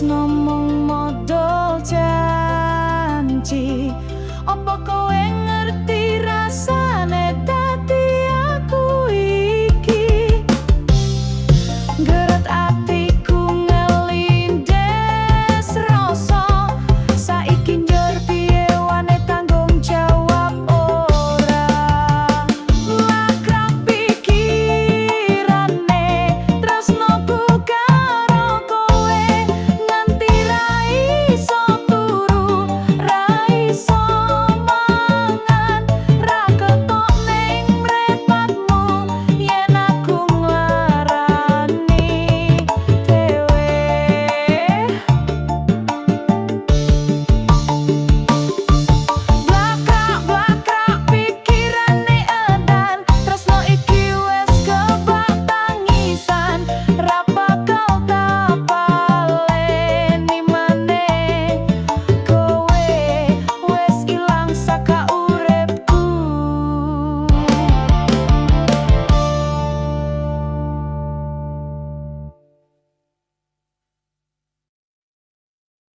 Snom om adultjanti